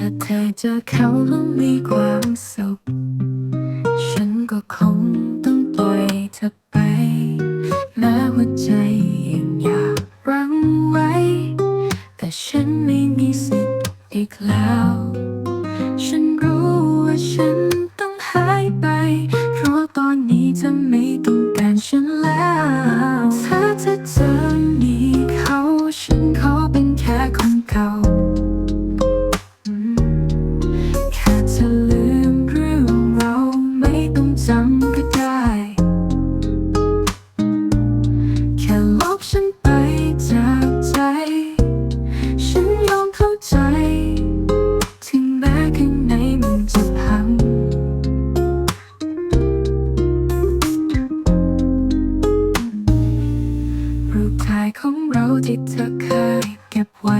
ถ้าเธอเจอเขาแล้วมีความสุข เธอเคยเก็บไว้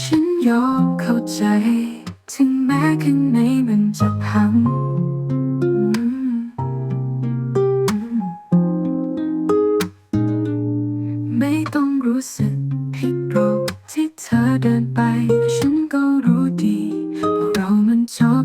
ฉันยอมเข้าใจ ถึงแม้ข้างในมันจะพังไม่ต้องรู้สึกผิดหรอกที่เธอเดินไป ฉันก็รู้ดีว่าเรามันชอบ